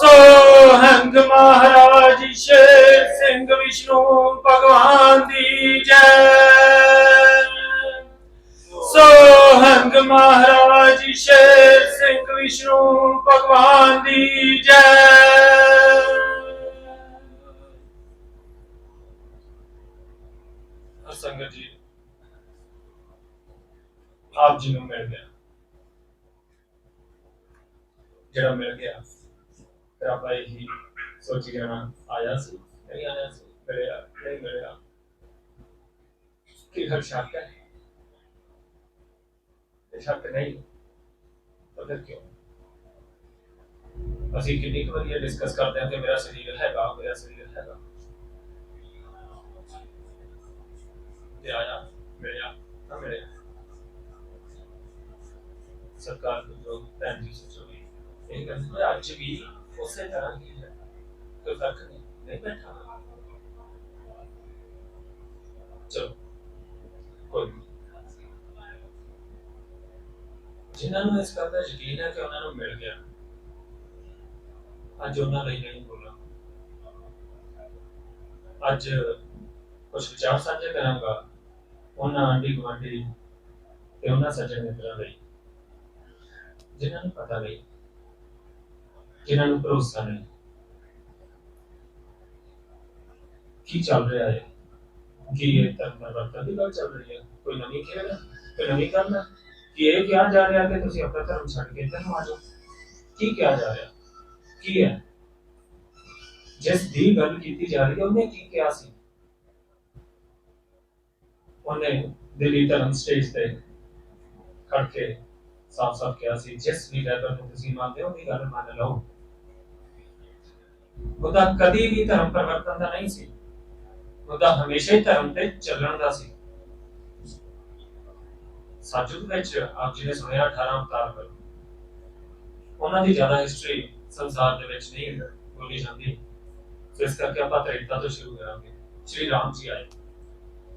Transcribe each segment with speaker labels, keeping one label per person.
Speaker 1: ਸੋਹੰਗ ਮਹਾਰਾਜ ਸ਼ੇਰ ਸਿੰਘ ਵਿਸ਼ਨੂੰ ਭਗਵਾਨ ਦੀ ਜੈ। ਸੋਹੰਗ ਮਹਾਰਾਜ ਸ਼ੇਰ ਸਿੰਘ ਵਿਸ਼ਨੂੰ ਭਗਵਾਨ ਦੀ ਜੈ। ਸੰਗਤ ਜੀ, ਆਪ ਜੀ ਨੂੰ ਮਿਲ ਗਿਆ। ਜਿਹੜਾ ਮਿਲ ਗਿਆ। ਆਪਾਂ ਇਹੀ ਸੋਚੀ ਜਾਣਾ ਆਇਆ ਸੀ ਨਹੀਂ ਆਇਆ ਸੀ ਮਿਲਿਆ ਨਹੀਂ ਮਿਲਿਆ ਕੀ ਹਰ ਸ਼ੱਕ ਹੈ ਇਹ ਸ਼ੱਕ ਨਹੀਂ ਤਾਂ ਫਿਰ ਕਿਉਂ ਅਸੀਂ ਕਿੰਨੀ ਕੁ ਵਧੀਆ ਡਿਸਕਸ ਕਰਦੇ ਹਾਂ ਕਿ ਮੇਰਾ ਸਰੀਰ ਹੈਗਾ ਮੇਰਾ ਸਰੀਰ ਹੈਗਾ ਤੇ ਆਇਆ ਮਿਲਿਆ ਨਾ ਮਿਲਿਆ ਸਰਕਾਰ ਨੂੰ ਜੋ ਭੈਣ ਜੀ ਸੋਚੋਗੇ ਇਹ ਗੱਲ ਮੈਂ ਅੱਜ ਵੀ ਉਸੇ ਤਰ੍ਹਾਂ ਹੀ ਹੈ। ਕੋਈ ਫ਼ਰਕ ਨਹੀਂ। ਨਹੀਂ ਬੈਠਾ। ਚਲੋ, ਕੋਈ ਜਿਨ੍ਹਾਂ ਨੂੰ ਇਸ ਗੱਲ ਦਾ ਯਕੀਨ ਹੈ ਕਿ ਉਹਨਾਂ ਨੂੰ ਮਿਲ ਗਿਆ, ਅੱਜ ਉਹਨਾਂ ਲਈ ਨਹੀਂ ਬੋਲਾਂ ਅੱਜ ਕੁਝ ਵਿਚਾਰ ਸਾਂਝੇ ਕਰਾਂਗਾ ਉਹਨਾਂ ਆਂਢੀ ਗੁਆਂਢੀ ਤੇ ਉਹਨਾਂ ਸੱਜਣ ਮਿੱਤਰਾਂ ਲਈ, ਜਿਨ੍ਹਾਂ ਨੂੰ ਪਤਾ ਨਹੀਂ। ਜਿਨ੍ਹਾਂ ਨੂੰ ਭਰੋਸਾ ਨਹੀਂ ਕੀ ਚੱਲ ਰਿਹਾ ਹੈ ਕੀ ਇਹ ਧਰਮ ਪਰਿਵਰਤਨ ਦੀ ਗੱਲ ਚੱਲ ਰਹੀ ਹੈ ਕੋਈ ਨਵੀਂ ਖੇਡ ਹੈ ਕੋਈ ਨਵੀਂ ਗੱਲ ਹੈ ਕਿ ਇਹ ਕਿਹਾ ਜਾ ਰਿਹਾ ਕਿ ਤੁਸੀਂ ਆਪਣਾ ਧਰਮ ਛੱਡ ਕੇ ਇੱਧਰ ਨੂੰ ਆ ਜਾਓ ਕੀ ਕਿਹਾ ਜਾ ਰਿਹਾ ਕੀ ਹੈ ਜਿਸ ਦੀ ਗੱਲ ਕੀਤੀ ਜਾ ਰਹੀ ਹੈ ਉਹਨੇ ਕੀ ਕਿਹਾ ਸੀ ਉਹਨੇ ਦਿੱਲੀ ਧਰਮ ਸਟੇਜ ਤੇ ਖੜ ਕੇ ਸਾਫ਼-ਸਾਫ਼ ਕਿਹਾ ਸੀ ਜਿਸ ਵੀ ਲੈਵਲ ਨੂੰ ਤੁਸੀਂ ਮੰਨਦੇ ਹੋ ਉਹਦੀ ਗੱਲ ਮੰਨ ਲਓ ਉਹਦਾ ਕਦੀ ਵੀ ਧਰਮ ਪਰਿਵਰਤਨ ਦਾ ਨਹੀਂ ਸੀ। ਉਹਦਾ ਹਮੇਸ਼ਾ ਹੀ ਧਰਮ ਤੇ ਚੱਲਣ ਦਾ ਸੀ। ਸਾਜੂਦ ਵਿੱਚ ਆਪ ਜੀ ਨੇ ਸੁਣਿਆ 18 ਅਵਤਾਰ ਪਰ ਉਹਨਾਂ ਦੀ ਜ਼ਿਆਦਾ ਹਿਸਟਰੀ ਸੰਸਾਰ ਦੇ ਵਿੱਚ ਨਹੀਂ ਬੋਲੀ ਜਾਂਦੀ। ਸੋ ਇਸ ਕਰਕੇ ਆਪਾਂ ਤ੍ਰੇਤਾ ਤੋਂ ਸ਼ੁਰੂ ਕਰਾਂਗੇ। ਸ਼੍ਰੀ ਰਾਮ ਜੀ ਆਏ।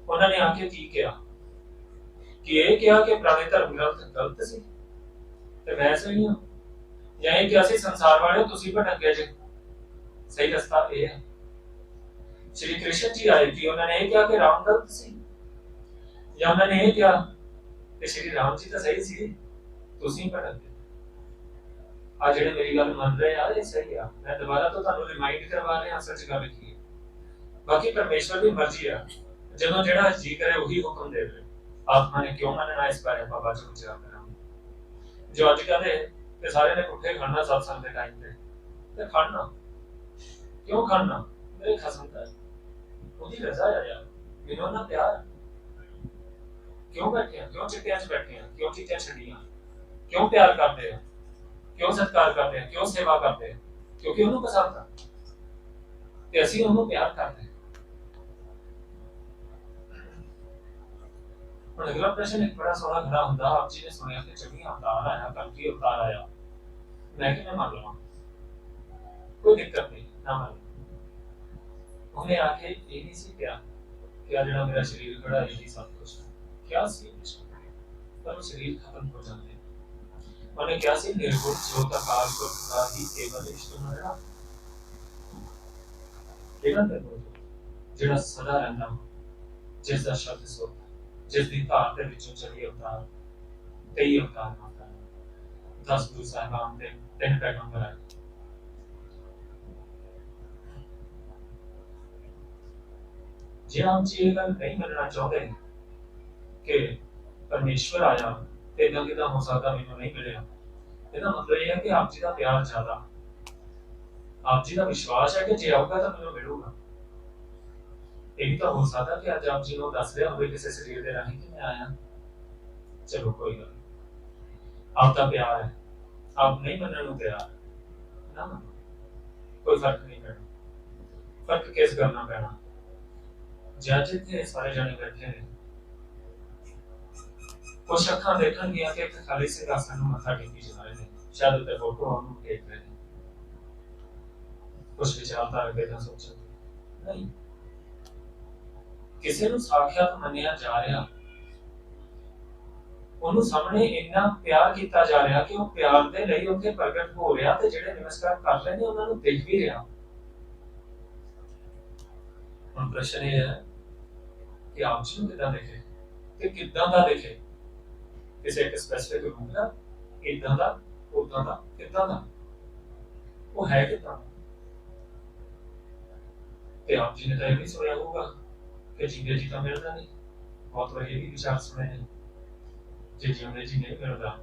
Speaker 1: ਉਹਨਾਂ ਨੇ ਆ ਕੇ ਕੀ ਕਿਹਾ? ਕਿ ਇਹ ਕਿਹਾ ਕਿ ਪੁਰਾਣੇ ਧਰਮ ਗ੍ਰੰਥ ਗਲਤ ਸੀ। ਤੇ ਮੈਂ ਸਹੀ ਹਾਂ। ਜਾਂ ਇਹ ਕਿਹਾ ਸੀ ਸੰਸਾਰ ਵਾਲੇ ਤੁਸੀਂ ਭਟਕ ਗਏ ਜੇ। ਸਹੀ ਰਸਤਾ ਇਹ ਹੈ ਸ਼੍ਰੀ ਕ੍ਰਿਸ਼ਨ ਜੀ ਆਏ ਕਿ ਉਹਨਾਂ ਨੇ ਇਹ ਕਿਹਾ ਕਿ ਰਾਮ ਗਲਤ ਸੀ? ਜਾਂ ਉਹਨਾਂ ਨੇ ਇਹ ਕਿਹਾ ਕਿ ਸ਼੍ਰੀ ਰਾਮ ਜੀ ਤਾਂ ਸਹੀ ਸੀ? ਤੁਸੀਂ ਭਟਕ ਗਏ। ਆ ਜਿਹੜੇ ਮੇਰੀ ਗੱਲ ਮੰਨ ਰਹੇ ਆ, ਇਹ ਸਹੀ ਆ। ਮੈਂ ਦੁਬਾਰਾ ਤੋਂ ਤੁਹਾਨੂੰ ਰਿਮਾਈਂਡ ਕਰਵਾ ਰਿਹਾ ਅਸਲ ਗੱਲ ਕੀ ਹੈ? ਬਾਕੀ ਪਰਮੇਸ਼ਵਰ ਦੀ ਮਰਜ਼ੀ ਆ। ਜਦੋਂ ਜਿਹੜਾ ਜੀ ਕਰੇ, ਉਹੀ ਹੁਕਮ ਦੇ ਆਤਮਾ ਨੇ ਕਿਉਂ ਮੰਨਣਾ ਇਸ ਬਾਰੇ ਆਪਾਂ ਬਾਅਦ ਚ ਵਿਚਾਰ ਕਰਾਂਗੇ। ਜੋ ਅੱਜ ਕਹਿੰਦੇ ਕਿ ਸਾਰਿਆਂ ਨੇ ਪੁੱਠੇ ਖੜਨਾ ਸਤਸੰਗ ਦੇ ਟਾਈਮ ਤੇ। ਤੇ ਖੜਨਾ ਕਿਉਂ ਖੜਨਾ ਮੇਰੇ ਖਸਮ ਦਾ ਉਹਦੀ ਰਜ਼ਾ ਆ ਯਾਰ ਮੈਨੂੰ ਨਾ ਪਿਆਰ ਕਿਉਂ ਬੈਠੇ ਆ ਕਿਉਂ ਚਿੱਟਿਆਂ 'ਚ ਬੈਠੇ ਆ ਕਿਉਂ ਚੀਜ਼ਾਂ ਛੱਡੀਆਂ ਕਿਉਂ ਪਿਆਰ ਕਰਦੇ ਆ ਕਿਉਂ ਸਤਿਕਾਰ ਕਰਦੇ ਆ ਕਿਉਂ ਸੇਵਾ ਕਰਦੇ ਆ ਕਿਉਂਕਿ ਉਹਨੂੰ ਪਸੰਦ ਆ ਤੇ ਅਸੀਂ ਉਹਨੂੰ ਪਿਆਰ ਕਰਦੇ ਹਾਂ ਹੁਣ ਅਗਲਾ ਪ੍ਰਸ਼ਨ ਇੱਕ ਬੜਾ ਸੋਹਣਾ ਖੜਾ ਹੁੰਦਾ ਆਪ ਜੀ ਨੇ ਸੁਣਿਆ ਕਿ ਚੰਗੀਆਂ ਅਵਤਾਰ ਆਇਆ ਕਲਕੀ ਅਵਤਾਰ ਆਇਆ ਮੈਂ ਕਿਵੇਂ ਮੰਨ ਲਵਾਂ ਕੋਈ ਦਿੱਕਤ ਨਹੀਂ ਨਾ ਮੰਨ ਉਹਨੇ ਆ ਕੇ ਇਹ ਨਹੀਂ ਸੀ ਕਿਹਾ ਕਿ ਆ ਜਿਹੜਾ ਮੇਰਾ ਸਰੀਰ ਖੜਾ ਹੈ ਇਹ ਸਭ ਕੁਝ ਹੈ ਕਿਆ ਸੀ ਇਹ ਵਿਸ਼ਵ? ਪਰ ਉਹ ਸਰੀਰ ਖਤਮ ਹੋ ਜਾਂਦੇ ਉਹਨੇ ਕਿਹਾ ਸੀ ਨਿਰਗੁਣ ਜੋਤ ਆਕਾਰ ਕੋ ਖੁਦਾ ਹੀ ਕੇਵਲ ਇਸ਼ਟ ਹੋਇਆ ਕਿਹੜਾ ਨਿਰਗੁਣ ਜਿਹੜਾ ਸਦਾ ਰਹਿੰਦਾ ਹੋ, ਜਿਸ ਦਾ ਸ਼ਬਦ ਸੋਤਾ ਜਿਸ ਦੀ ਧਾਰ ਦੇ ਵਿੱਚੋਂ ਚਲੀ ਅਵਤਾਰ ਕਈ ਅਵਤਾਰ ਮਾਤਾ ਦਸ ਗੁਰੂ ਸਾਹਿਬਾਨ ਦੇ ਤਿੰਨ ਪੈਗੰਬਰ ਆਏ ਜੇ ਆਪ ਜੀ ਇਹ ਗੱਲ ਨਹੀਂ ਮੰਨਣਾ ਚਾਹੁੰਦੇ ਕਿ ਪਰਮੇਸ਼ਵਰ ਆਇਆ ਤੇ ਇਦਾਂ ਕਿਦਾਂ ਹੋ ਸਕਦਾ ਮੈਨੂੰ ਨਹੀਂ ਮਿਲਿਆ ਇਹਦਾ ਮਤਲਬ ਇਹ ਹੈ ਕਿ ਆਪ ਜੀ ਦਾ ਪਿਆਰ ਜ਼ਿਆਦਾ ਆਪ ਜੀ ਦਾ ਵਿਸ਼ਵਾਸ ਹੈ ਕਿ ਜੇ ਆਊਗਾ ਤਾਂ ਮੈਨੂੰ ਮਿਲੂਗਾ ਇਹ ਵੀ ਤਾਂ ਹੋ ਸਕਦਾ ਕਿ ਅੱਜ ਆਪ ਜੀ ਨੂੰ ਦੱਸ ਰਿਹਾ ਹੋਵੇ ਕਿਸੇ ਸਰੀਰ ਦੇ ਰਾਹੀਂ ਕਿ ਮੈਂ ਆਇਆ ਚਲੋ ਕੋਈ ਗੱਲ ਨਹੀਂ। ਆਪ ਦਾ ਪਿਆਰ ਹੈ ਆਪ ਨਹੀਂ ਮੰਨਣ ਨੂੰ ਤਿਆਰ ਨਾ ਮੰਨੋ। ਕੋਈ ਫ਼ਰਕ ਨਹੀਂ ਪੈਣਾ ਫ਼ਰਕ ਕਿਸ ਗੱਲ ਨਾਲ ਪੈਣਾ ਜੱਜ ਇੱਥੇ ਸਾਰੇ ਜਾਣੇ ਬੈਠੇ ਨੇ। ਕੁਛ ਅੱਖਾਂ ਦੇਖਣਗੀਆਂ ਕਿ ਇੱਕ ਖਾਲੀ ਸਿੰਘਾਸਨ ਨੂੰ ਮੱਥਾ ਟੇਕੀ ਜਾ ਰਹੇ ਨੇ। ਸ਼ਾਇਦ ਉੱਤੇ ਫੋਟੋ ਉਹਨੂੰ ਦੇਖ ਰਹੇ ਨੇ। ਕੁਛ ਵਿਚਾਰਧਾਰਾ ਦੇ ਤਾਂ ਸੋਚਣ ਨਹੀਂ। ਕਿਸੇ ਨੂੰ ਸਾਖਿਆਤ ਮੰਨਿਆ ਜਾ ਰਿਹਾ। ਉਹਨੂੰ ਸਾਹਮਣੇ ਇੰਨਾ ਪਿਆਰ ਕੀਤਾ ਜਾ ਰਿਹਾ ਕਿ ਉਹ ਪਿਆਰ ਦੇ ਲਈ ਉੱਥੇ ਪ੍ਰਗਟ ਹੋ ਰਿਹਾ ਤੇ ਜਿਹੜੇ ਨਮਸਕਾਰ ਕਰ ਰਹੇ ਨੇ, ਉਹਨਾਂ ਨੂੰ ਦੇਖ ਵੀ ਰਿਹਾ। ਹੁਣ ਪ੍ਰਸ਼ਨ ਇਹ ਹੈ ਕਿ ਆਪ ਜੀ ਨੂੰ ਕਿੱਦਾਂ ਦੇਖੇ? ਤੇ ਕਿੱਦਾਂ ਦਾ ਦੇਖੇ? ਕਿਸੇ ਇੱਕ ਸਪੈਸਿਫਿਕ ਰੂਪ ਦਾ ਇਦਾਂ ਦਾ ਉਦਾਂ ਦਾ, ਕਿੱਦਾਂ ਦਾ? ਉਹ ਹੈ ਕਿੱਦਾਂ? ਤੇ ਆਪ ਜੀ ਨੇ ਤਾਂ ਇਹ ਵੀ ਸੁਣਿਆ ਹੋਊਗਾ ਕਿ ਜੀਵੇ ਜੀ ਤਾਂ ਮਿਲਦਾ ਨਹੀਂ, ਬਹੁਤ ਵਾਰ ਇਹ ਵੀ ਵਿਚਾਰ ਸੁਣੇ ਨੇ। ਜੇ ਜਿਉਂਦੇ ਜੀ ਨਹੀਂ ਮਿਲਦਾ,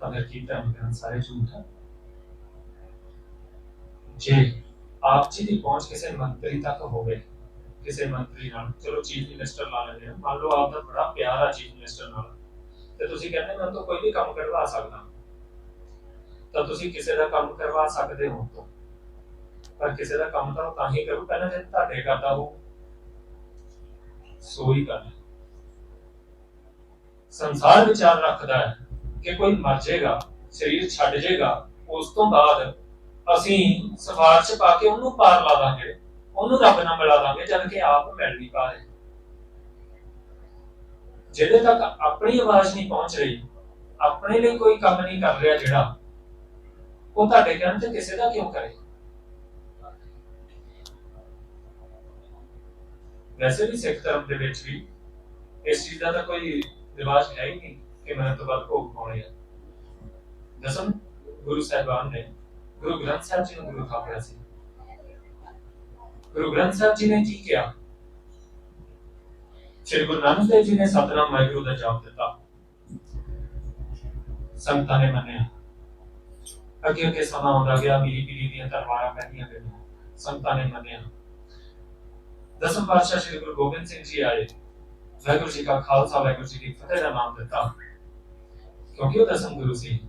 Speaker 1: ਤਾਂ ਫਿਰ ਕੀ ਧਰਮ ਕਰਨ ਸਾਰੇ ਝੂਠ ਹੈ ਜੇ ਆਪ ਜੀ ਦੀ ਪਹੁੰਚ ਕਿਸੇ ਮੰਤਰੀ ਤੱਕ ਹੋਵੇ ਕਿਸੇ ਮੰਤਰੀ ਨਾਲ, ਚਲੋ ਚੀਫ ਮਿਨਿਸਟਰ ਲਾ ਲੈਂਦੇ ਹਾਂ ਮੰਨ ਲਓ ਆਪ ਦਾ ਬੜਾ ਪਿਆਰ ਆ ਚੀਫ ਮਿਨਿਸਟਰ ਨਾਲ। ਤੇ ਤੁਸੀਂ ਕਹਿੰਦੇ ਮੈਂ ਤਾਂ ਕੋਈ ਵੀ ਕੰਮ ਕਰਵਾ ਸਕਦਾ। ਤਾਂ ਤੁਸੀਂ ਕਿਸੇ ਦਾ ਕੰਮ ਕਰਵਾ ਸਕਦੇ ਹੋ ਤੋਂ। ਪਰ ਕਿਸੇ ਦਾ ਕੰਮ ਤਾਂ ਤਾਂ ਹੀ ਕਰੂ, ਪਹਿਲਾਂ ਜੇ ਤੁਹਾਡੇ ਕਰਦਾ ਹੋ ਸੋਈ ਗੱਲ ਸੰਸਾਰ ਵਿਚਾਰ ਰੱਖਦਾ ਹੈ ਕਿ ਕੋਈ ਮਰ ਜਾਏਗਾ ਸਰੀਰ ਛੱਡ ਜਾਏਗਾ ਉਸ ਤੋਂ ਬਾਅਦ ਅਸੀਂ ਸਿਫਾਰਿਸ਼ ਪਾ ਕੇ ਉਹਨੂੰ ਪਾਰ ਲਾ ਦਾਂਗੇ। ਉਹਨੂੰ ਰੱਬ ਨਾਲ ਮਿਲਾ ਦਾਂਗੇ ਜਦ ਕਿ ਆਪ ਮਿਲ ਨਹੀਂ ਪਾ ਰਹੇ। ਜਿਹਦੇ ਤੱਕ ਆਪਣੀ ਆਵਾਜ਼ ਨਹੀਂ ਪਹੁੰਚ ਰਹੀ, ਆਪਣੇ ਲਈ ਕੋਈ ਕੰਮ ਨਹੀਂ ਕਰ ਰਿਹਾ ਜਿਹੜਾ, ਉਹ ਤੁਹਾਡੇ ਕਹਿਣ ਤੇ ਕਿਸੇ ਦਾ ਕਿਉਂ ਕਰੇ? ਵੈਸੇ ਵੀ ਸਿੱਖ ਧਰਮ ਦੇ ਵਿੱਚ ਵੀ ਇਸ ਚੀਜ਼ ਦਾ ਤਾਂ ਕੋਈ ਰਿਵਾਜ ਹੈ ਹੀ ਨਹੀਂ ਕਿ ਮੈਂ ਤੋਂ ਬਾਅਦ ਭੋਗ ਪਾਉਣੇ ਆ। ਦਸਮ ਗੁਰੂ ਸਾਹਿਬਾਨ ਨੇ ਗੁਰੂ ਗ੍ਰੰਥ ਸਾਹਿਬ ਜੀ ਨੂੰ ਗੁਰੂ ਥਾਪਿਆ ਸੀ। ਗੁਰੂ ਗ੍ਰੰਥ ਸਾਹਿਬ ਜੀ ਨੇ ਕੀ ਕਿਹਾ? ਸ਼੍ਰੀ ਗੁਰੂ ਨਾਨਕ ਦੇਵ ਜੀ ਨੇ ਸਤਨਾਮ ਵਾਹਿਗੁਰੂ ਦਾ ਜਾਪ ਦਿੱਤਾ। ਸੰਗਤਾਂ ਨੇ ਮੰਨਿਆ। ਅੱਗੇ ਅੱਗੇ ਸਮਾਂ ਆਉਂਦਾ ਗਿਆ ਮੀਰੀ ਪੀਰੀ ਦੀਆਂ ਤਲਵਾਰਾਂ ਪੈਂਦੀਆਂ ਗਈਆਂ। ਸੰਗਤਾਂ ਨੇ ਮੰਨਿਆ। ਦਸਮ ਪਾਤਸ਼ਾਹ ਸ਼੍ਰੀ ਗੁਰੂ ਗੋਬਿੰਦ ਸਿੰਘ ਜੀ ਆਏ। ਵਾਹਿਗੁਰੂ ਜੀ ਕਾ ਖਾਲਸਾ, ਵਾਹਿਗੁਰੂ ਜੀ ਕੀ ਫਤਿਹ ਦਾ ਨਾਮ ਦਿੱਤਾ। ਕਿਉਂਕਿ ਉਹ ਦਸਮ ਗੁਰੂ ਸੀ।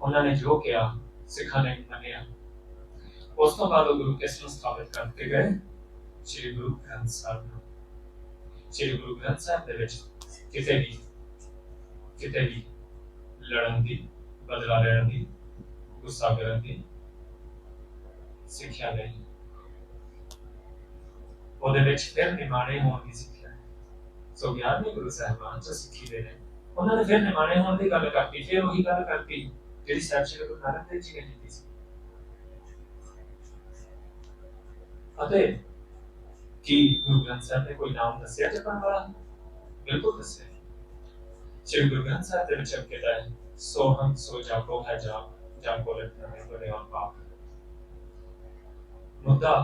Speaker 1: ਉਹਨਾਂ ਨੇ ਜੋ ਕਿਹਾ, ਸਿੱਖਾਂ ਨੇ ਮੰਨਿਆ। ਉਸ ਤੋਂ ਬਾਅਦ ਉਹ ਗੁਰੂ ਕਿਸ ਨੂੰ ਸਥਾਪਿਤ ਕਰਕੇ ਗਏ ਸ਼੍ਰੀ ਗੁਰੂ ਗ੍ਰੰਥ ਸਾਹਿਬ ਨੂੰ ਸ਼੍ਰੀ ਗੁਰੂ ਗ੍ਰੰਥ ਸਾਹਿਬ ਦੇ ਵਿੱਚ ਕਿਤੇ ਵੀ ਕਿਤੇ ਵੀ ਲੜਨ ਦੀ ਬਦਲਾ ਲੈਣ ਦੀ ਗੁੱਸਾ ਕਰਨ ਦੀ ਸਿੱਖਿਆ ਨਹੀਂ ਉਹਦੇ ਵਿੱਚ ਫਿਰ ਨਿਮਾਣੇ ਹੋਣ ਦੀ ਸਿੱਖਿਆ ਹੈ ਸੋ ਗਿਆਰਵੇਂ ਗੁਰੂ ਸਾਹਿਬਾਨ ਜੋ ਸਿੱਖੀ ਦੇ ਨੇ ਉਹਨਾਂ ਨੇ ਫਿਰ ਨਿਮਾਣੇ ਹੋਣ ਦੀ ਗੱਲ ਕਰਤੀ ਫਿਰ ਉਹੀ ਗੱਲ ਕਰਤੀ ਜਿਹੜੀ ਸਾਹਿਬ ਸ਼੍ਰੀ ਗੁਰੂ ਨਾਨਕ ਦੇਵ ਜੀ ਨੇ ਕੀਤੀ ਸੀ ਅਤੇ ਕੀ ਗੁਰੂ ਗ੍ਰੰਥ ਸਾਹਿਬ ਨੇ ਕੋਈ ਨਾਮ ਦੱਸਿਆ ਜਪਣ ਵਾਲਾ ਬਿਲਕੁਲ ਦੱਸਿਆ ਸ਼੍ਰੀ ਗੁਰੂ ਗ੍ਰੰਥ ਸਾਹਿਬ ਦੇ ਵਿੱਚ ਅੰਕਿਤ ਹੈ ਸੋ ਹਮ ਸੋ ਜਾਪੋ ਹੈ ਜਾਪ ਜਾਪੋ ਲਿਖਣਾ ਹੈ ਬੜੇ ਆਪ ਪਾਪ ਮੁੱਦਾ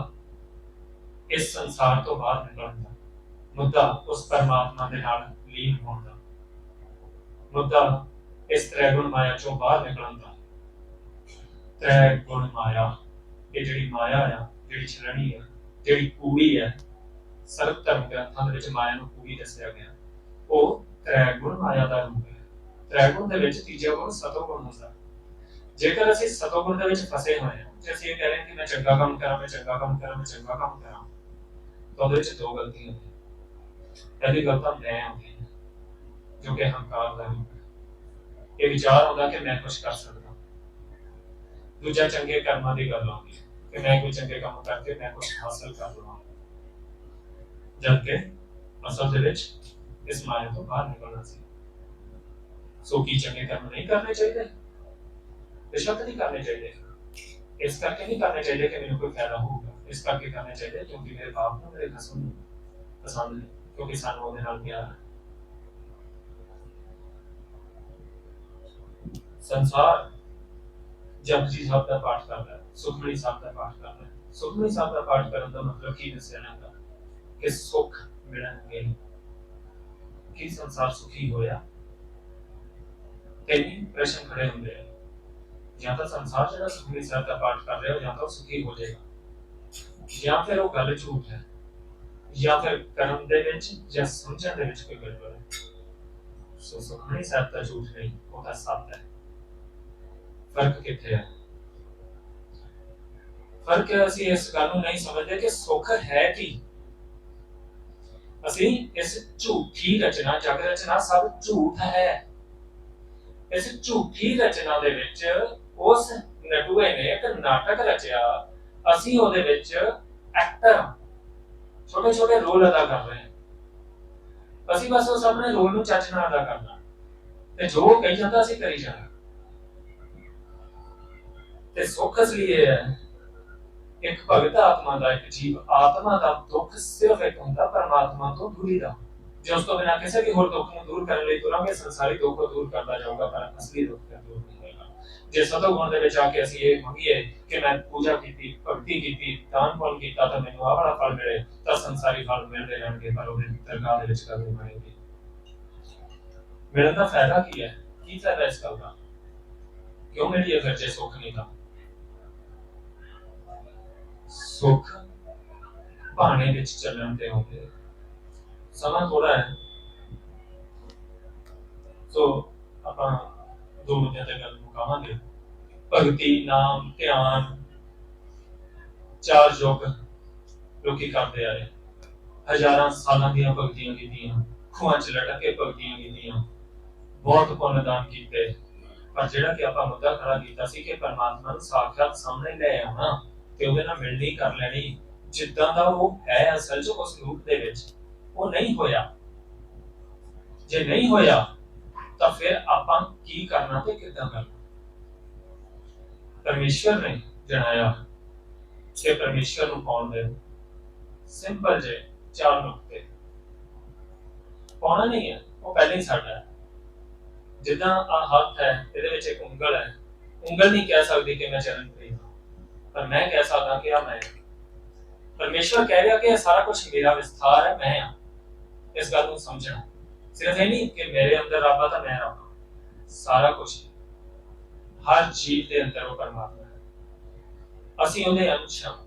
Speaker 1: ਇਸ ਸੰਸਾਰ ਤੋਂ ਬਾਹਰ ਨਿਕਲਣ ਦਾ ਮੁੱਦਾ ਉਸ ਪਰਮਾਤਮਾ ਦੇ ਨਾਲ ਲੀਨ ਹੋਣ ਦਾ ਮੁੱਦਾ ਇਸ ਤ੍ਰੈਗੁਣ ਮਾਇਆ ਚੋਂ ਬਾਹਰ ਨਿਕਲਣ ਦਾ ਤ੍ਰੈਗੁਣ ਮਾਇਆ ਇਹ ਜਿਹੜੀ ਮਾਇਆ ਆ ਜਿਹੜੀ ਛਲਣੀ ਆ, ਜਿਹੜੀ ਕੂੜੀ ਹੈ ਸਰਬ ਧਰਮ ਗ੍ਰੰਥਾਂ ਦੇ ਵਿੱਚ ਮਾਇਆ ਨੂੰ ਕੂੜੀ ਦੱਸਿਆ ਗਿਆ। ਉਹ ਤ੍ਰੈਗੁਣ ਮਾਇਆ ਦਾ ਰੂਪ ਹੈ। ਤ੍ਰੈਗੁਣ ਦੇ ਵਿੱਚ ਤੀਜਾ ਗੁਣ ਸਤੋਗੁਣ ਹੁੰਦਾ। ਜੇਕਰ ਅਸੀਂ ਸਤੋਗੁਣ ਦੇ ਵਿੱਚ ਫਸੇ ਹੋਏ ਹਾਂ ਜੇ ਅਸੀਂ ਇਹ ਕਹਿ ਰਹੇ ਹਾਂ ਕਿ ਮੈਂ ਚੰਗਾ ਕੰਮ ਕਰਾਂ, ਮੈਂ ਚੰਗਾ ਕੰਮ ਕਰਾਂ, ਮੈਂ ਚੰਗਾ ਕੰਮ ਕਰਾਂ, ਤਾਂ ਉਹਦੇ ਵਿੱਚ ਦੋ ਗਲਤੀਆਂ ਨੇ ਪਹਿਲੀ ਗਲਤ ਤਾਂ ਮੈਂ ਹੁੰਦੀ ਹੈ ਜੋ ਕਿ ਹੰਕਾਰ ਦਾ ਰੂਪ ਹੈ। ਇਹ ਵਿਚਾਰ ਹੁੰਦਾ ਕਿ ਮੈਂ ਕੁਝ ਕਰ ਸਕਦਾ। ਦੂਜਾ ਚੰਗੇ ਕਰਮਾਂ ਦੀ ਗੱਲ ਆਉਂਦੀ ਹੈ। ਕਿ ਮੈਂ ਕੋਈ ਚੰਗੇ ਕੰਮ ਕਰਕੇ ਮੈਂ ਕੁਝ ਹਾਸਲ ਕਰ ਲਵਾਂ ਜਦ ਕਿ ਅਸਲ ਦੇ ਵਿੱਚ ਇਸ ਮਾਇਆ ਤੋਂ ਬਾਹਰ ਨਿਕਲਣਾ ਸੀ ਸੋ ਕੀ ਚੰਗੇ ਕਰਮ ਨਹੀਂ ਕਰਨੇ ਚਾਹੀਦੇ ਬੇਸ਼ੱਕ ਨਹੀਂ ਕਰਨੇ ਚਾਹੀਦੇ ਇਸ ਕਰਕੇ ਨਹੀਂ ਕਰਨੇ ਚਾਹੀਦੇ ਕਿ ਮੈਨੂੰ ਕੋਈ ਫਾਇਦਾ ਹੋਊਗਾ ਇਸ ਕਰਕੇ ਕਰਨੇ ਚਾਹੀਦੇ ਕਿਉਂਕਿ ਮੇਰੇ ਬਾਪ ਨੂੰ ਮੇਰੇ ਖਸਮ ਨੂੰ ਪਸੰਦ ਹੈ ਕਿਉਂਕਿ ਸਾਨੂੰ ਉਹਦੇ ਨਾਲ ਪਿਆਰ ਹੈ ਸੰਸਾਰ ਜਪਜੀ ਸਾਹਿਬ ਦਾ ਪਾਠ ਕਰਦਾ, ਸੁਖਮਨੀ ਸਾਹਿਬ ਦਾ ਪਾਠ ਕਰਦਾ। ਸੁਖਮਨੀ ਸਾਹਿਬ ਦਾ ਪਾਠ ਕਰਨ ਦਾ ਮਤਲਬ ਕੀ ਦੱਸਿਆ ਜਾਂਦਾ? ਕਿ ਸੁਖ ਮਿਲਣਗੇ ਕੀ ਸੰਸਾਰ ਸੁਖੀ ਹੋਇਆ? ਤਿੰਨ ਪ੍ਰਸ਼ਨ ਖੜੇ ਹੁੰਦੇ ਆ। ਜਾਂ ਤਾਂ ਸੰਸਾਰ ਜਿਹੜਾ ਸੁਖਮਨੀ ਸਾਹਿਬ ਦਾ ਪਾਠ ਕਰ ਰਿਹਾ, ਜਾਂ ਤਾਂ ਸੁਖੀ ਹੋ ਜਾਏਗਾ। ਜਾਂ ਫਿਰ ਉਹ ਗੱਲ ਝੂਠ ਹੈ। ਜਾਂ ਫਿਰ ਕਰਮ ਦੇ ਵਿੱਚ ਜਾਂ ਸਮਝਣ ਦੇ ਵਿੱਚ ਕੋਈ ਗੜਬੜ ਹੈ। ਸੋ ਸੁਖਮਨੀ ਸਾਹਿਬ ਦਾ ਝੂਠ ਨਹੀਂ, ਉਹ ਤਾਂ ਸੱਚ ਹੈ। ਫ਼ਰਕ ਕਿੱਥੇ ਹੈ ਫ਼ਰਕ ਅਸੀਂ ਇਸ ਗੱਲ ਨੂੰ ਨਹੀਂ ਸਮਝਦੇ ਕਿ ਸੁੱਖ ਹੈ ਕੀ। ਅਸੀਂ ਇਸ ਝੂਠੀ ਰਚਨਾ, ਜਗ ਰਚਨਾ ਸਭ ਝੂਠ ਹੈ। ਇਸ ਝੂਠੀ ਰਚਨਾ ਦੇ ਵਿੱਚ ਉਸ ਨਟੂਏ ਨੇ ਇੱਕ ਨਾਟਕ ਰਚਿਆ। ਅਸੀਂ ਉਹਦੇ ਵਿੱਚ ਐਕਟਰ ਛੋਟੇ ਛੋਟੇ ਰੋਲ ਅਦਾ ਕਰ ਰਹੇ ਹਾਂ। ਅਸੀਂ ਬਸ ਉਸ ਆਪਣੇ ਰੋਲ ਨੂੰ ਚੱਜ ਨਾਲ ਅਦਾ ਕਰਨਾ। ਤੇ ਜੋ ਕਹੀ ਜਾਂਦਾ, ਅਸੀਂ ਕਰੀ ਜਾਣਾ। ਤੇ ਸੁੱਖ ਅਸਲੀ ਇਹ ਹੈ ਇੱਕ ਭਗਤ ਆਤਮਾ ਦਾ, ਇੱਕ ਜੀਵ ਆਤਮਾ ਦਾ ਦੁੱਖ ਸਿਰਫ ਇੱਕ ਹੁੰਦਾ, ਪਰਮਾਤਮਾ ਤੋਂ ਦੂਰੀ ਦਾ। ਜੇ ਉਸ ਤੋਂ ਬਿਨਾਂ ਕਿਸੇ ਵੀ ਹੋਰ ਦੁੱਖ ਨੂੰ ਦੂਰ ਕਰਨ ਲਈ ਤੁਰਾਂਗੇ ਸੰਸਾਰੀ ਦੁੱਖ ਨੂੰ ਦੂਰ ਕਰਦਾ ਜਾਊਗਾ, ਪਰ ਅਸਲੀ ਦੁੱਖ ਨੂੰ ਦੂਰ ਨਹੀਂ ਹੋਏਗਾ। ਜੇ ਸਤੋ ਗੁਣ ਦੇ ਵਿੱਚ ਆ ਕੇ ਅਸੀਂ ਇਹ ਮੰਗੀਏ ਕਿ ਮੈਂ ਪੂਜਾ ਕੀਤੀ, ਭਗਤੀ ਕੀਤੀ, ਦਾਨ ਪੁੰਨ ਕੀਤਾ, ਤਾਂ ਮੈਨੂੰ ਆਹ ਵਾਲਾ ਫਲ ਮਿਲੇ, ਤਾਂ ਸੰਸਾਰੀ ਫਲ ਮਿਲਦੇ ਰਹਿਣਗੇ, ਪਰ ਉਹਦੇ ਦਰਗਾਹ ਦੇ ਵਿੱਚ ਕਦੇ ਬਣੇਗੀ। ਮਿਲਣ ਦਾ ਫਾਇਦਾ ਕੀ ਹੈ? ਕੀ ਫਾਇਦਾ ਇਸ ਗੱਲ ਦਾ? ਕਿਉਂ ਮੇਰੀ ਇਹ ਖਰਚੇ ਸੁੱਖ ਨਹੀਂ ਦਾ ਸੁੱਖ ਬਾਣੇ ਵਿੱਚ ਚੱਲਣ ਤੇ ਹੁੰਦੇ ਸਮਾਂ ਥੋੜਾ ਹੈ। ਸੋ ਆਪਾਂ ਦੋ ਮੁੱਦਿਆਂ ਤੇ ਗੱਲ ਮੁਕਾਵਾਂਗੇ। ਭਗਤੀ, ਨਾਮ, ਧਿਆਨ, ਚਾਰ ਯੋਗ ਲੋਕੀ ਕਰਦੇ ਆ ਹਜ਼ਾਰਾਂ ਸਾਲਾਂ ਦੀਆਂ ਭਗਤੀਆਂ ਕੀਤੀਆਂ, ਖੂਹਾਂ 'ਚ ਲਟਕ ਕੇ ਭਗਤੀਆਂ ਕੀਤੀਆਂ। ਬਹੁਤ ਪੁੰਨ ਦਾਨ ਕੀਤੇ। ਪਰ ਜਿਹੜਾ ਕਿ ਆਪਾਂ ਮੁੱਦਾ ਖੜਾ ਕੀਤਾ ਸੀ ਕਿ ਪਰਮਾਤਮਾ ਨੂੰ ਸਾਖਿਆਤ ਸਾਹਮਣੇ ਲੈ ਆਉਣਾ ਤੇ ਉਹਦੇ ਨਾਲ ਮਿਲਣੀ ਕਰ ਲੈਣੀ, ਜਿੱਦਾਂ ਦਾ ਉਹ ਹੈ ਅਸਲ 'ਚ ਉਸ ਰੂਪ ਦੇ ਵਿੱਚ, ਉਹ ਨਹੀਂ ਹੋਇਆ। ਜੇ ਨਹੀਂ ਹੋਇਆ, ਤਾਂ ਫਿਰ ਆਪਾਂ ਕੀ ਕਰਨਾ ਤੇ ਕਿੱਦਾਂ ਕਰਨਾ? ਪਰਮੇਸ਼ਵਰ ਨੇ ਜਣਾਇਆ ਕਿ ਪਰਮੇਸ਼ਵਰ ਨੂੰ ਪਾਉਣ ਦੇ ਸਿੰਪਲ ਜੇ, ਚਾਰ ਨੁਕਤੇ। ਪਾਉਣਾ ਨਹੀਂ ਹੈ, ਉਹ ਪਹਿਲੇ ਹੀ ਸਾਡਾ ਹੈ। ਜਿੱਦਾਂ ਆ ਹੱਥ ਹੈ, ਇਹਦੇ ਵਿੱਚ ਇੱਕ ਉਂਗਲ ਹੈ। ਉਂਗਲ ਨਹੀਂ ਕਹਿ ਸਕਦੀ ਕਿ ਮੈਂ ਚਰਨ ਪ੍ਰੀਤ ਪਰ ਮੈਂ ਕਹਿ ਸਕਦਾ ਕਿ ਆ ਮੈਂ। ਪਰਮੇਸ਼ਵਰ ਕਹਿ ਰਿਹਾ ਕਿ ਇਹ ਸਾਰਾ ਕੁਝ ਮੇਰਾ ਵਿਸਥਾਰ ਹੈ, ਮੈਂ ਹਾਂ। ਇਸ ਗੱਲ ਨੂੰ ਸਮਝਣਾ। ਸਿਰਫ ਇਹ ਨਹੀਂ ਕਿ ਮੇਰੇ ਅੰਦਰ ਰੱਬ ਆ ਤਾਂ ਮੈਂ ਰੱਬ ਸਾਰਾ ਕੁਝ ਹਰ ਜੀਵ ਦੇ ਅੰਦਰ ਉਹ ਪਰਮਾਤਮਾ ਹੈ। ਅਸੀਂ ਉਹਦੇ ਅੰਸ਼ ਹਾਂ।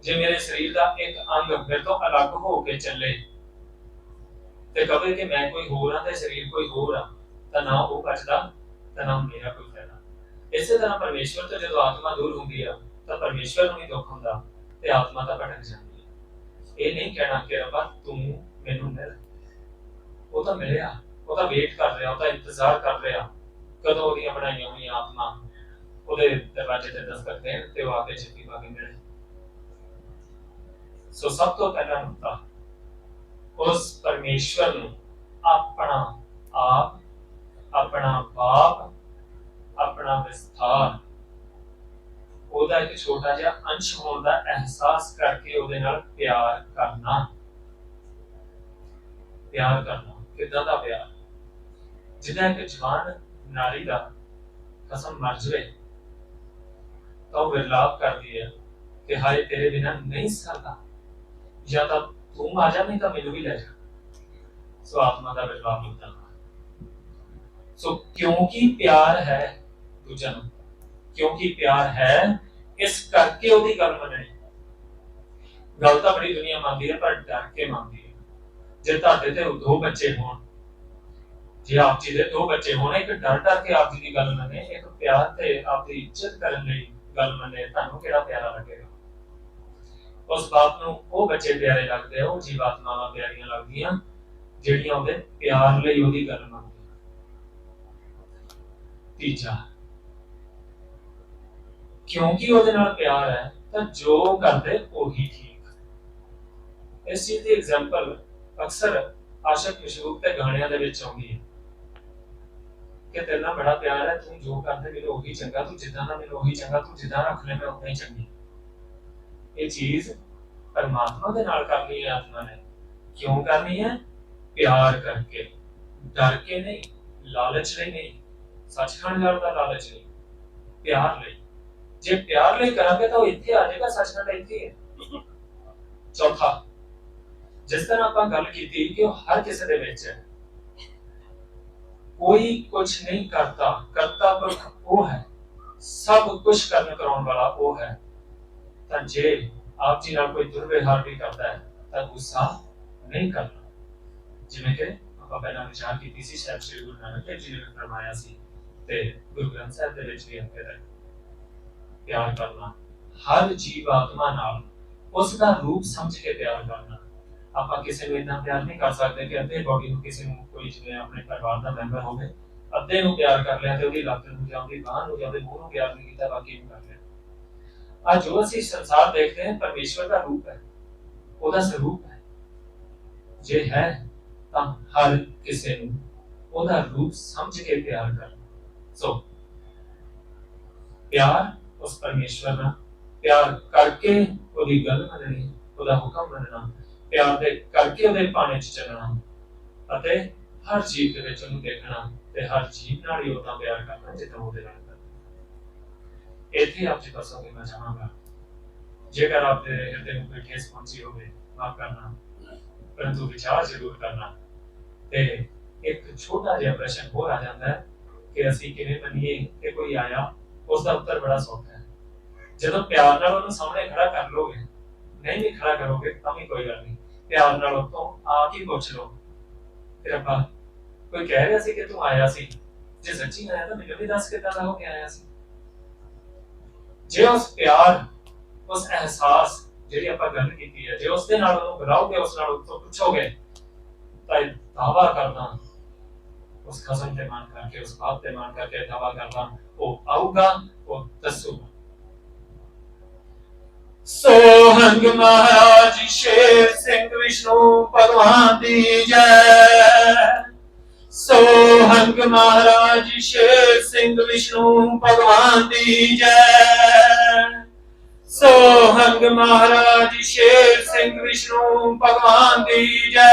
Speaker 1: ਜੇ ਮੇਰੇ ਸਰੀਰ ਦਾ ਇੱਕ ਅੰਗ ਮੇਰੇ ਤੋਂ ਅਲੱਗ ਹੋ ਕੇ ਚੱਲੇ ਤੇ ਕਹੇ ਕਿ ਮੈਂ ਕੋਈ ਹੋਰ ਹਾਂ ਤੇ ਸਰੀਰ ਕੋਈ ਹੋਰ ਆ, ਤਾਂ ਨਾ ਉਹ ਬਚਦਾ ਤਾਂ ਨਾ ਮੇਰਾ ਕੋਈ ਫਾਇਦਾ। ਇਸੇ ਤਰ੍ਹਾਂ ਪਰਮੇਸ਼ਵਰ ਤੋਂ ਜਦੋਂ ਆਤਮਾ ਦੂਰ ਹੁੰਦੀ ਆ ਤਾਂ ਪਰਮੇਸ਼ਵਰ ਨੂੰ ਵੀ ਦੁੱਖ ਹੁੰਦਾ ਤੇ ਆਤਮਾ ਤਾਂ ਭਟਕ ਜਾਂਦੀ ਹੈ। ਇਹ ਨਹੀਂ ਕਹਿਣਾ ਕਿ ਰੱਬਾ ਤੂੰ ਮੈਨੂੰ ਮਿਲ। ਉਹ ਤਾਂ ਮਿਲਿਆ। ਉਹ ਤਾਂ ਵੇਟ ਕਰ ਰਿਹਾ, ਉਹ ਤਾਂ ਇੰਤਜ਼ਾਰ ਕਰ ਰਿਹਾ। ਕਦੋਂ ਉਹਦੀਆਂ ਬਣਾਈਆਂ ਹੋਈਆਂ ਆਤਮਾ ਉਹਦੇ ਦਰਵਾਜ਼ੇ ਤੇ ਦਸਤਕ ਦੇਣ ਤੇ ਉਹ ਆ ਕੇ ਪਾ ਕੇ ਮਿਲੇ। ਸੋ ਸਭ ਤੋਂ ਪਹਿਲਾ ਨੁਕਤਾ, ਉਸ ਪਰਮੇਸ਼ਵਰ ਨੂੰ ਆਪਣਾ ਆਪ, ਆਪਣਾ ਬਾਪ ਆਪਣਾ ਵਿਸਥਾਰ ਉਹਦਾ ਇੱਕ ਛੋਟਾ ਜਿਹਾ ਅੰਸ਼ ਹੋਣ ਦਾ ਅਹਿਸਾਸ ਕਰਕੇ ਉਹਦੇ ਨਾਲ ਪਿਆਰ ਕਰਨਾ। ਪਿਆਰ ਕਰਨਾ। ਕਿਦਾਂ ਦਾ ਪਿਆਰ? ਜਿੱਦਾਂ ਇੱਕ ਜਵਾਨ ਨਾਰੀ ਦਾ ਕਸਮ ਮਰ ਜਵੇ, ਤਾਂ ਉਹ ਵਿਰਲਾਪ ਕਰਦੀ ਹੈ ਕਿ ਹਾਏ, ਤੇਰੇ ਬਿਨਾਂ ਨਹੀਂ ਸਰਦਾ। ਜਾਂ ਤਾਂ ਤੂੰ ਆ ਜਾ, ਨਹੀਂ ਤਾਂ ਮੈਨੂੰ ਵੀ ਲੈ ਜਾ। ਸੋ ਆਤਮਾ ਦਾ ਵਿਰਲਾਪ ਹੁੰਦਾ ਸੋ ਕਿਉਂਕਿ ਪਿਆਰ ਹੈ ਦੂਜਾ ਨੂੰ, ਕਿਉਂਕਿ ਪਿਆਰ ਹੈ ਇਸ ਕਰਕੇ ਉਹਦੀ ਗੱਲ ਮੰਨਣੀ ਗੱਲ ਤਾਂ ਬੜੀ ਦੁਨੀਆ ਮੰਨਦੀ ਹੈ, ਪਰ ਡਰ ਕੇ ਮੰਨਦੀ ਹੈ। ਜੇ ਤੁਹਾਡੇ ਤੇ ਦੋ ਬੱਚੇ ਹੋਣ, ਜੇ ਆਪ ਜੀ ਦੇ ਦੋ ਬੱਚੇ ਹੋਣ, ਇੱਕ ਡਰ ਡਰ ਕੇ ਆਪ ਜੀ ਦੀ ਗੱਲ ਮੰਨੇ, ਇੱਕ ਪਿਆਰ ਤੇ ਆਪ ਦੀ ਇੱਜ਼ਤ ਕਰਨ ਲਈ ਗੱਲ ਮੰਨੇ, ਤੁਹਾਨੂੰ ਕਿਹੜਾ ਪਿਆਰਾ ਲੱਗੇਗਾ? ਉਸ ਬਾਤ ਨੂੰ ਉਹ ਬੱਚੇ ਪਿਆਰੇ ਲੱਗਦੇ ਆ, ਉਹ ਜੀਵਾਤਮਾਵਾਂ ਪਿਆਰੀਆਂ ਲੱਗਦੀਆਂ, ਜਿਹੜੀਆਂ ਉਹਦੇ ਪਿਆਰ ਲਈ ਉਹਦੀ ਗੱਲ ਮੰਨਦੀਆਂ ਤੀਜਾ ਕਿਉਂਕਿ ਉਹਦੇ ਨਾਲ ਪਿਆਰ ਹੈ, ਤਾਂ ਜੋ ਕਰਦੇ ਉਹੀ ਠੀਕ। ਇਸ ਚੀਜ਼ ਦੀ ਐਗਜ਼ਾਮਪਲ ਅਕਸਰ ਆਸ਼ਕ ਮਸ਼ਹੂਕ ਤੇ ਗਾਣਿਆਂ ਦੇ ਵਿੱਚ ਆਉਂਦੀ ਹੈ। ਕਿ ਤੇਰੇ ਨਾਲ ਬੜਾ ਪਿਆਰ ਹੈ, ਤੂੰ ਜੋ ਕਰਦੇ ਮੈਨੂੰ ਉਹੀ ਚੰਗਾ, ਤੂੰ ਜਿੱਦਾਂ ਦਾ ਮੈਨੂੰ ਉਹੀ ਚੰਗਾ, ਤੂੰ ਜਿੱਦਾਂ ਰੱਖ ਲੈ, ਮੈਂ ਉਦਾਂ ਹੀ ਚੰਗੀ। ਇਹ ਚੀਜ਼ ਪਰਮਾਤਮਾ ਦੇ ਨਾਲ ਕਰਨੀ ਹੈ, ਆਤਮਾ ਨੇ। ਕਿਉਂ ਕਰਨੀ ਹੈ? ਪਿਆਰ ਕਰਕੇ। ਡਰ ਕੇ ਨਹੀਂ, ਲਾਲਚ ਲਈ ਨਹੀਂ। ਸੱਚਖੰਡ ਜਾਣ ਦਾ ਲਾਲਚ ਨਹੀਂ। ਪਿਆਰ ਲਈ। ਜੇ ਪਿਆਰ ਲਈ ਕਰਾਂਗੇ ਤਾਂ ਉਹ ਇੱਥੇ ਆ ਜਾਏਗਾ ਸੱਚਖੰਡ ਇੱਥੇ ਹੈ ਚੌਥਾ, ਜਿਸ ਤਰ੍ਹਾਂ ਆਪਾਂ ਗੱਲ ਕੀਤੀ ਕਿ ਉਹ ਹਰ ਕਿਸੇ ਦੇ ਵਿੱਚ ਹੈ, ਕੋਈ ਕੁਝ ਨਹੀਂ ਕਰਦਾ, ਕਰਤਾ ਪੁਰਖ ਉਹ ਹੈ, ਸਭ ਕੁਝ ਕਰਨ ਕਰਾਉਣ ਵਾਲਾ ਉਹ ਹੈ। ਤਾਂ ਜੇ ਆਪ ਜੀ ਨਾਲ ਕੋਈ ਦੁਰਵਿਵਹਾਰ ਵੀ ਕਰਦਾ ਹੈ, ਤਾਂ ਗੁੱਸਾ ਨਹੀਂ ਕਰਨਾ। ਜਿਵੇਂ ਕਿ ਆਪਾਂ ਪਹਿਲਾਂ ਵਿਚਾਰ ਕੀਤੀ ਸੀ ਸਾਹਿਬ ਸ੍ਰੀ ਗੁਰੂ ਨਾਨਕ ਦੇਵ ਜੀ ਨੇ ਫਰਮਾਇਆ ਸੀ ਤੇ ਗੁਰੂ ਗ੍ਰੰਥ ਸਾਹਿਬ ਦੇ ਵਿੱਚ ਵੀ ਅੰਕਿਤ ਹੈ। ਪਿਆਰ ਕਰਨਾ ਹਰ ਜੀਵ ਆਤਮਾ ਨਾਲ ਉਸ ਦਾ ਰੂਪ ਸਮਝ ਕੇ ਪਿਆਰ ਕਰਨਾ ਆਪਾਂ ਕਿਸੇ ਨੂੰ ਇਦਾਂ ਪਿਆਰ ਨਹੀਂ ਕਰ ਸਕਦੇ ਕਿ ਅੱਧੇ ਬਾਡੀ ਨੂੰ ਕਿਸੇ ਨੂੰ ਕੋਈ ਜਿਵੇਂ ਆਪਣੇ ਪਰਿਵਾਰ ਦਾ ਮੈਂਬਰ ਹੋਵੇ ਅੱਧੇ ਨੂੰ ਪਿਆਰ ਕਰ ਲਿਆ ਤੇ ਉਹਦੀ ਲੱਤ ਨੂੰ ਜਾਂ ਉਹਦੀ ਬਾਹ ਨੂੰ ਜਾਂ ਉਹਦੇ ਮੂੰਹ ਨੂੰ ਪਿਆਰ ਨਹੀਂ ਕੀਤਾ ਬਾਕੀ ਨੂੰ ਕਰ ਲਿਆ ਆ ਜੋ ਅਸੀਂ ਸੰਸਾਰ ਦੇਖਦੇ ਹਾਂ ਪਰਮੇਸ਼ਵਰ ਦਾ ਰੂਪ ਹੈ ਉਹਦਾ ਸਰੂਪ ਹੈ ਜੇ ਹੈ ਤਾਂ ਹਰ ਕਿਸੇ ਨੂੰ ਉਹਦਾ ਰੂਪ ਸਮਝ ਕੇ ਪਿਆਰ ਕਰਨਾ ਸੋ ਪਿਆਰ ਉਸ ਪਰਮੇਸ਼ਵਰ ਨਾਲ ਪਿਆਰ ਕਰਕੇ ਉਹਦੀ ਗੱਲ ਮੰਨਣੀ, ਉਹਦਾ ਹੁਕਮ ਮੰਨਣਾ, ਪਿਆਰ ਦੇ ਕਰਕੇ ਉਹਦੇ ਪਾਣੇ 'ਚ ਚੱਲਣਾ ਅਤੇ ਹਰ ਜੀਵ ਦੇ ਵਿੱਚ ਉਹਨੂੰ ਦੇਖਣਾ ਤੇ ਹਰ ਜੀਵ ਨਾਲ ਹੀ ਉਹਦਾ ਪਿਆਰ ਕਰਨਾ ਜਿੱਦਾਂ ਉਹਦੇ ਨਾਲ ਕਰਨਾ। ਇੱਥੇ ਆਪ ਜੀ ਦੱਸੋਗੇ ਮੈਂ ਚਾਹਾਂਗਾ ਜੇਕਰ ਆਪ ਦੇ ਹਿਰਦੇ ਨੂੰ ਕੋਈ ਠੇਸ ਪਹੁੰਚੀ ਹੋਵੇ, ਮਾਫ ਕਰਨਾ। ਪਰੰਤੂ ਵਿਚਾਰ ਜ਼ਰੂਰ ਕਰਨਾ। ਤੇ ਇੱਕ ਛੋਟਾ ਜਿਹਾ ਪ੍ਰਸ਼ਨ ਹੋਰ ਆ ਜਾਂਦਾ ਹੈ ਕਿ ਅਸੀਂ ਕਿਵੇਂ ਮੰਨੀਏ ਕਿ ਕੋਈ ਆਇਆ ਉਸ ਦਾ ਉੱਤਰ ਬੜਾ ਸੌਖਾ ਹੈ। ਜਦੋਂ ਪਿਆਰ ਨਾਲ ਉਹਨੂੰ ਸਾਹਮਣੇ ਖੜਾ ਕਰ ਲੋਗੇ, ਨਹੀਂ ਵੀ ਖੜਾ ਕਰੋਗੇ, ਤਾਂ ਵੀ ਕੋਈ ਗੱਲ ਨਹੀਂ। ਪਿਆਰ ਨਾਲ ਉਹ ਤੋਂ ਆ ਕੇ ਪੁੱਛ ਲਓ। ਫਿਰ ਆਪਾਂ ਕੋਈ ਕਹਿ ਰਿਹਾ ਸੀ ਕਿ ਤੂੰ ਆਇਆ ਸੀ? ਜੇ ਸੱਚੀ ਆਇਆ ਤਾਂ ਮੈਨੂੰ ਵੀ ਦੱਸ ਕਿੱਦਾਂ ਦਾ ਹੋ ਕੇ ਆਇਆ ਸੀ? ਜੇ ਉਸ ਪਿਆਰ, ਉਸ ਅਹਿਸਾਸ ਜਿਹੜੀ ਆਪਾਂ ਗੱਲ ਕੀਤੀ ਹੈ, ਜੇ ਉਸ ਦੇ ਨਾਲ ਉਹਨੂੰ ਬੁਲਾਓਗੇ, ਉਸ ਨਾਲ ਉਸ ਤੋਂ ਪੁੱਛੋਗੇ, ਤਾਂ ਇਹ ਦਾਵਾ ਕਰਦਾ। ਉਸ ਕਸਮ ਤੇ ਮਾਨ ਕਰਕੇ ਉਸ ਬਾਤ ਤੇ ਮਾਨ ਕਰਕੇ ਦਾਵਾ ਕਰਦਾ ਉਹ ਆਊਗਾ ਉਹ ਦੱਸੂਗਾ ਸੋਹੰਗ ਮਹਾਰਾਜ ਸ਼ੇਰ ਸਿੰਘ ਵਿਸ਼ਨੂੰ ਭਗਵਾਨ ਦੀ ਜੈ ਸੋਹੰਗ ਮਹਾਰਾਜ ਸ਼ੇਰ ਸਿੰਘ ਵਿਸ਼ਨੂੰ ਭਗਵਾਨ ਦੀ ਜੈ ਸੋਹੰਗ ਮਹਾਰਾਜ ਸ਼ੇਰ ਸਿੰਘ ਵਿਸ਼ਨੂੰ ਭਗਵਾਨ ਦੀ ਜੈ